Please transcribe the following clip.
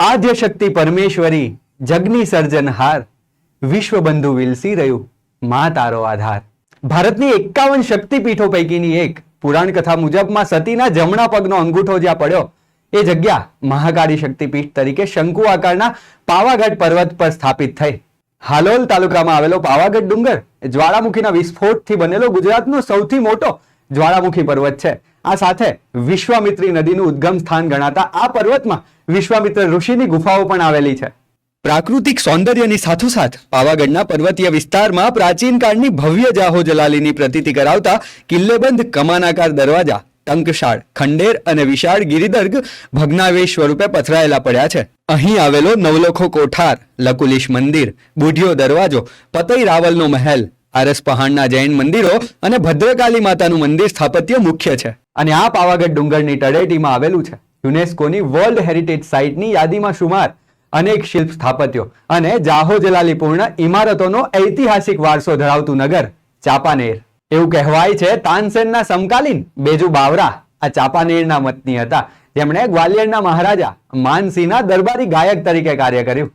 આદ્ય શક્તિ પરમેશ્વરી, જગની સર્જનહાર વિશ્વબંધુ વિલસી રહ્યું, મા તારો આધાર. ભારતની એકાવન શક્તિપીઠો પૈકીની એક પુરાણ કથા મુજબમાં સતીના જમણા પગનો અંગૂઠો જ્યાં પડ્યો, એ જગ્યા મહાકાળી શક્તિપીઠ તરીકે શંકુ આકારના પાવાગઢ પર્વત પર સ્થાપિત થઈ. હાલોલ તાલુકામાં આવેલો પાવાગઢ ડુંગર, જ્વાળામુખીના વિસ્ફોટથી બનેલો ગુજરાતનો સૌથી મોટો જ્વાળામુખી પર્વત છે. આ સાથે વિશ્વામિત્રી નદીનું ઉદ્ગમ સ્થાન ગણાતા આ પર્વતમાં વિશ્વામિત્ર ઋષિની ગુફાઓ પણ આવેલી છે. પ્રાકૃતિક સૌંદર્યની સાથોસાથ પાવાગઢના પર્વતીય વિસ્તારમાં પ્રાચીન કાળની ભવ્ય જાહો જલાલીની પ્રતીતિ કરાવતા કિલ્લેબંધ કમાનાકાર દરવાજા, ટંકશાળ, ખંડેર અને વિશાળ ગિરિદર્ગ ભગ્નાવેશ સ્વરૂપે પથરાયેલા પડ્યા છે. અહીં આવેલો નવલખો કોઠાર, લકુલીશ મંદિર, બુઢિયો દરવાજો, પતઈ રાવલનો મહેલ આરસ પહાણના જૈન મંદિરો અને ભદ્રકાલી માતાનું મંદિર સ્થાપત્ય મુખ્ય છે. અને આ પાવાગઢ ડુંગરની તળેટીમાં આવેલું છે. યુનેસ્કોની વર્લ્ડ હેરિટેજ સાઇટની યાદીમાં શુમાર અનેક શિલ્પ સ્થાપત્યો અને જાહો જલાલીપૂર્ણ ઇમારતોનો ઐતિહાસિક વારસો ધરાવતું નગર ચાપાનેર. એવું કહેવાય છે તાનસેનના સમકાલીન બેજુ બાવરા. આ ચાપાનેરના મતની હતા. જેમણે ગ્વાલિયરના મહારાજા માનસિંહના દરબારી ગાયક તરીકે કાર્ય કર્યું.